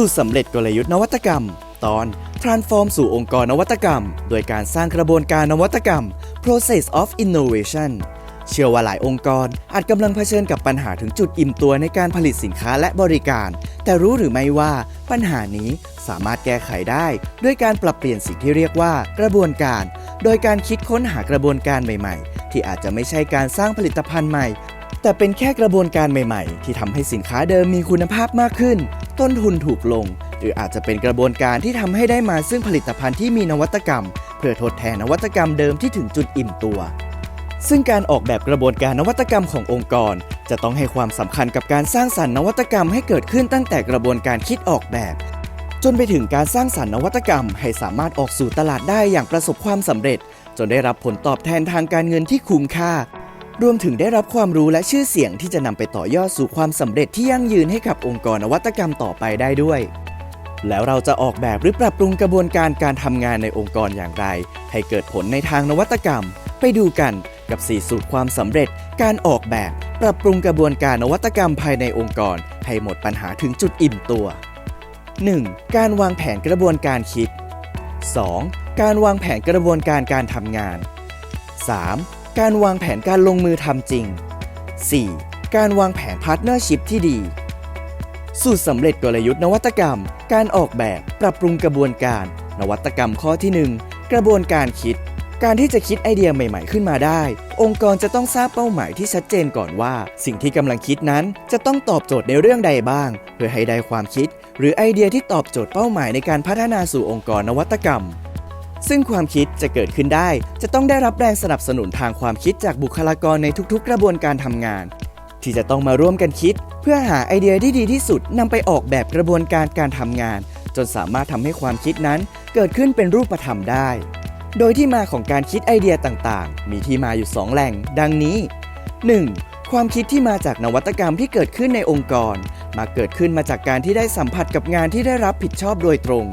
สูตรสำเร็จกลยุทธ์นวัตกรรม ตอน transform สู่องค์กรนวัตกรรม โดยการสร้างกระบวนการนวัตกรรม process of innovation เชื่อว่าหลายองค์กรอาจกำลังเผชิญกับปัญหาถึงจุดอิ่มตัวในการผลิตสินค้าและบริการ แต่รู้หรือไม่ว่าปัญหานี้สามารถแก้ไขได้ ด้วยการปรับเปลี่ยนสิ่งที่เรียกว่ากระบวนการ โดยการคิดค้นหากระบวนการใหม่ ๆ ที่อาจจะไม่ใช่การสร้างผลิตภัณฑ์ใหม่ แต่เป็นแค่กระบวนการใหม่ๆ ที่ทำให้สินค้าเดิมมีคุณภาพมากขึ้น ต้นทุนถูกลง หรืออาจจะเป็นกระบวนการที่ทำให้ได้มาซึ่งผลิตภัณฑ์ที่มีนวัตกรรม เพื่อทดแทนนวัตกรรมเดิมที่ถึงจุดอิ่มตัว ซึ่งการออกแบบกระบวนการนวัตกรรมขององค์กร จะต้องให้ความสำคัญกับการสร้างสรรค์นวัตกรรมให้เกิดขึ้นตั้งแต่กระบวนการคิดออกแบบ จนไปถึงการสร้างสรรค์นวัตกรรม ให้สามารถออกสู่ตลาดได้อย่างประสบความสำเร็จ จนได้รับผลตอบแทนทางการเงินที่คุ้มค่า รวมถึงได้รับความรู้และชื่อเสียงที่จะนำไปต่อยอดสู่ความสำเร็จที่ยั่งยืนให้กับองค์กรนวัตกรรมต่อไปได้ด้วย แล้วเราจะออกแบบหรือปรับปรุงกระบวนการการทำงานในองค์กรอย่างไร ให้เกิดผลในทางนวัตกรรม ไปดูกันกับ4สูตรความสำเร็จ การออกแบบ ปรับปรุงกระบวนการนวัตกรรมภายในองค์กร ให้หมดปัญหาถึงจุดอิ่มตัว 1. การวางแผนกระบวนการคิด 2. การวางแผนกระบวนการการทำงาน 3. การวางแผนการลงมือทำจริง 4. การวางแผนพาร์ทเนอร์ชิพที่ดี สูตรสำเร็จกลยุทธ์นวัตกรรม การออกแบบปรับปรุงกระบวนการ นวัตกรรมข้อที่ 1 กระบวนการคิด การที่จะคิดไอเดียใหม่ ๆ ขึ้นมาได้ องค์กรจะต้องทราบเป้าหมายที่ชัดเจนก่อนว่า สิ่งที่กำลังคิดนั้นจะต้องตอบโจทย์ในเรื่องใดบ้าง เพื่อให้ได้ความคิด หรือไอเดียที่ตอบโจทย์เป้าหมายในการพัฒนาสู่องค์กรนวัตกรรม ซึ่งความคิดจะเกิดขึ้นได้ จะต้องได้รับแรงสนับสนุนทางความคิดจากบุคลากรในทุกๆ กระบวนการทำงาน ที่จะต้องมาร่วมกันคิด เพื่อหาไอเดียที่ดีที่สุดนำไปออกแบบกระบวนการการทำงาน จนสามารถทำให้ความคิดนั้นเกิดขึ้นเป็นรูปธรรมได้ โดยที่มาของการคิดไอเดียต่างๆ มีที่มาอยู่ 2 แหล่ง ดังนี้ 1. ความคิดที่มาจากนวัตกรรมที่เกิดขึ้นในองค์กร มาเกิดขึ้นมาจากการที่ได้สัมผัสกับงานที่ได้รับผิดชอบโดยตรง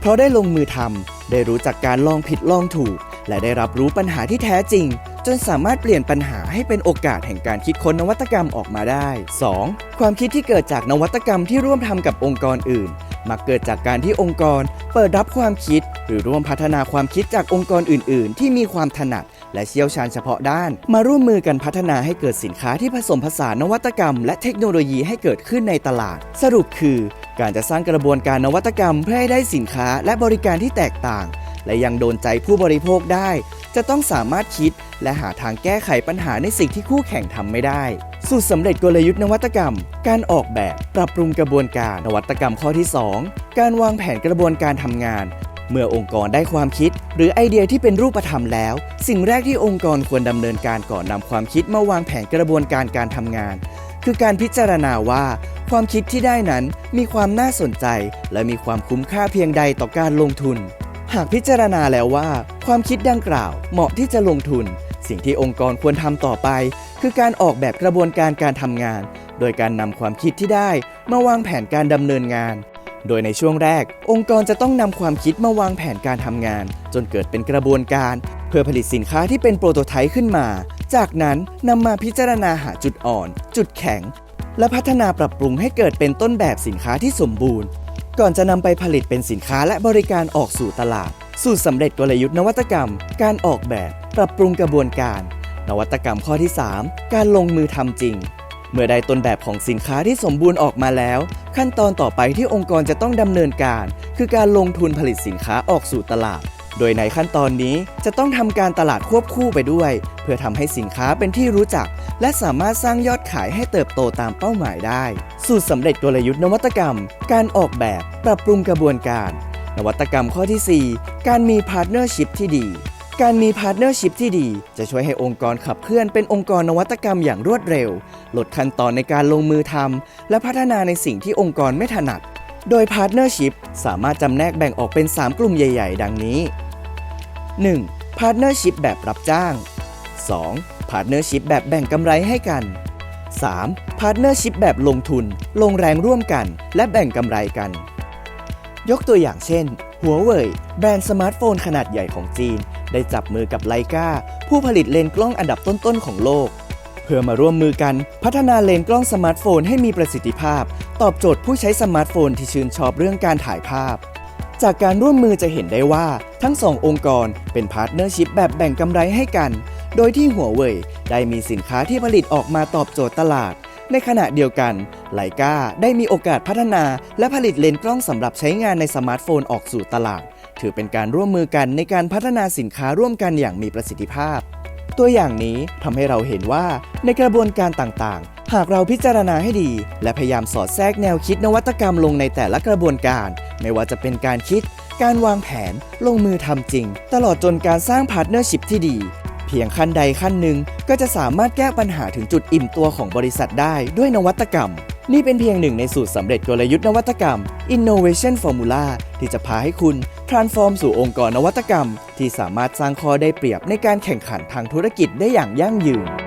เพราะได้ลงมือทำ ได้รู้จักการลองผิดลองถูก และได้รับรู้ปัญหาที่แท้จริง จนสามารถเปลี่ยนปัญหาให้เป็นโอกาสแห่งการคิดค้นนวัตกรรมออกมาได้ 2. ความคิดที่เกิดจากนวัตกรรมที่ร่วมทำกับองค์กรอื่น มักเกิดจากการที่องค์กร เปิดรับความคิด หรือร่วมพัฒนาความคิดจากองค์กรอื่น ๆ ที่มีความถนัดและเชี่ยวชาญเฉพาะด้าน มาร่วมมือกันพัฒนาให้เกิดสินค้าที่ผสมผสานนวัตกรรม และเทคโนโลยีให้เกิดขึ้นในตลาด สรุปคือ การจะสร้างกระบวนการนวัตกรรมเพื่อให้ได้สินค้าและบริการที่แตกต่าง และยังโดนใจผู้บริโภคได้ จะต้องสามารถคิด และหาทางแก้ไขปัญหาในสิ่งที่คู่แข่งทำไม่ได้ สูตรสำเร็จกลยุทธ์นวัตกรรม การออกแบบ ปรับปรุงกระบวนการนวัตกรรมข้อที่ 2 การวางแผนกระบวนการทำงาน เมื่อองค์กรได้ความคิด หรือไอเดียที่เป็นรูปธรรมแล้ว สิ่งแรกที่องค์กรควรดำเนินการก่อนนำความคิดมาวางแผนกระบวนการการทำงาน คือการพิจารณาว่า ความคิดที่ได้นั้นมีความน่าสนใจ และมีความคุ้มค่าเพียงใดต่อการลงทุน หากพิจารณาแล้วว่า ความคิดดังกล่าวเหมาะที่จะลงทุน สิ่งที่องค์กรควรทำต่อไป คือการออกแบบกระบวนการการทำงาน โดยการนำความคิดที่ได้มาวางแผนการดำเนินงานโดยในช่วงแรก องค์กรจะต้องนำความคิดมาวางแผนการทำงาน จนเกิดเป็นกระบวนการ เพื่อผลิตสินค้าที่เป็นโปรโตไทป์ขึ้นมา จากนั้นนำมาพิจารณาหาจุดอ่อน จุดแข็ง และพัฒนาปรับปรุงให้เกิดเป็นต้นแบบสินค้าที่สมบูรณ์ ก่อนจะนำไปผลิตเป็นสินค้าและบริการออกสู่ตลาด สูตรสำเร็จกลยุทธ์นวัตกรรม การออกแบบ ปรับปรุงกระบวนการ นวัตกรรมข้อที่ 3 การลงมือทำจริง เมื่อได้ต้นแบบของสินค้าที่สมบูรณ์ออกมาแล้ว ขั้นตอนต่อไปที่องค์กรจะต้องดำเนินการ คือการลงทุนผลิตสินค้าออกสู่ตลาด โดยในขั้นตอนนี้จะต้องทำการตลาดควบคู่ไปด้วย เพื่อทำให้สินค้าเป็นที่รู้จัก และสามารถสร้างยอดขายให้เติบโตตามเป้าหมายได้ สูตรสำเร็จกลยุทธ์นวัตกรรม การออกแบบ ปรับปรุงกระบวนการ นวัตกรรมข้อที่ 4 การมีพาร์ทเนอร์ชิพที่ดีการมีพาร์ทเนอร์ชิพที่ดี จะช่วยให้องค์กรขับเคลื่อนเป็นองค์กรนวัตกรรมอย่างรวดเร็ว ลดขั้นตอนในการลงมือทำและพัฒนาในสิ่งที่องค์กรไม่ถนัด โดยพาร์ทเนอร์ชิพสามารถจำแนกแบ่งออกเป็น 3 กลุ่มใหญ่ ๆ ดังนี้ 1. พาร์ทเนอร์ชิพแบบรับจ้าง 2. พาร์ทเนอร์ชิพแบบแบ่งกำไรให้กัน 3. พาร์ทเนอร์ชิพแบบลงทุน ลงแรงร่วมกัน และแบ่งกำไรกัน ยกตัวอย่างเช่น หัวเว่ยแบรนด์สมาร์ทโฟนขนาดใหญ่ของจีน ได้จับมือกับไลกาผู้ผลิตเลนส์กล้องอันดับต้นๆของโลก พื่อมาร่วมมือกันพัฒนาเลนส์กล้องสมาร์ทโฟนให้มีประสิทธิภาพ ตอบโจทย์ผู้ใช้สมาร์ทโฟนที่ชื่นชอบเรื่องการถ่ายภาพ จากการร่วมมือจะเห็นได้ว่าทั้งสององค์กรเป็นพาร์ทเนอร์ชิพแบบแบ่งกำไรให้กัน โดยที่หัวเว่ยได้มีสินค้าที่ผลิตออกมาตอบโจทย์ตลาด ในขณะเดียวกันไลกาได้มีโอกาสพัฒนา และผลิตเลนส์กล้องสำหรับใช้งานในสมาร์ทโฟนออกสู่ตลาด ถือเป็นการร่วมมือกันในการพัฒนาสินค้าร่วมกันอย่างมีประสิทธิภาพ ตัวอย่างนี้ทำให้เราเห็นว่าในกระบวนการต่างๆ หากเราพิจารณาให้ดี และพยายามสอดแทรกแนวคิดนวัตกรรมลงในแต่ละกระบวนการ ไม่ว่าจะเป็นการคิด การวางแผน ลงมือทำจริง ตลอดจนการสร้างพาร์ทเนอร์ชิพที่ดี เพียงขั้นใดขั้นหนึ่งก็จะสามารถแก้ปัญหาถึงจุดอิ่มตัวของบริษัทได้ด้วยนวัตกรรม นี่เป็นเพียงหนึ่งในสูตรสำเร็จกลยุทธ์นวัตกรรม Innovation Formula ที่จะพาให้คุณ transform สู่องค์กรนวัตกรรม ที่สามารถสร้างข้อได้เปรียบในการแข่งขันทางธุรกิจได้อย่างยั่งยืน